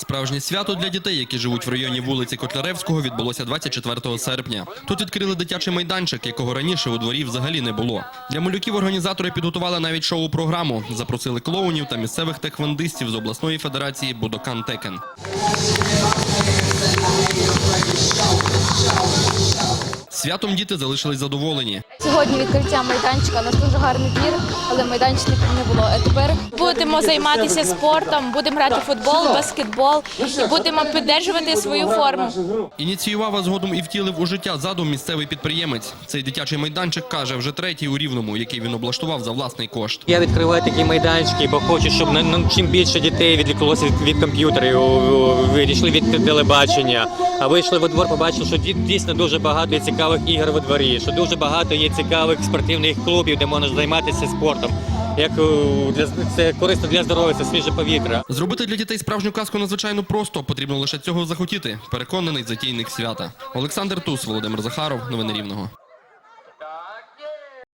Справжнє свято для дітей, які живуть в районі вулиці Котляревського, відбулося 24 серпня. Тут відкрили дитячий майданчик, якого раніше у дворі взагалі не було. Для малюків організатори підготували навіть шоу-програму. Запросили клоунів та місцевих теквандистів з обласної федерації Будокан Текен. Святом діти залишились задоволені. Сьогодні відкриття майданчика. У нас дуже гарний двір, але майданчика не було. А тепер Будемо займатися спортом, будемо грати в футбол, баскетбол і будемо підтримувати свою форму. Ініціював, а згодом і втілив у життя задум місцевий підприємець. Цей дитячий майданчик каже вже третій у рівному, який він облаштував за власний кошт. Я відкриваю такі майданчики, бо хочу, щоб чим більше дітей відвлеклося від, від комп'ютерів, відійшли від телебачення. А вийшли во двор, побачили, що ді- дійсно дуже багато є цікавих ігор во дворі, що дуже багато є цікавих спортивних клубів, де можна займатися спортом. Як для це корисно для здоров'я, це свіже повітря. Зробити для дітей справжню казку надзвичайно просто. Потрібно лише цього захотіти. Переконаний затійник свята. Олександр Тус, Володимир Захаров. Новини Рівного.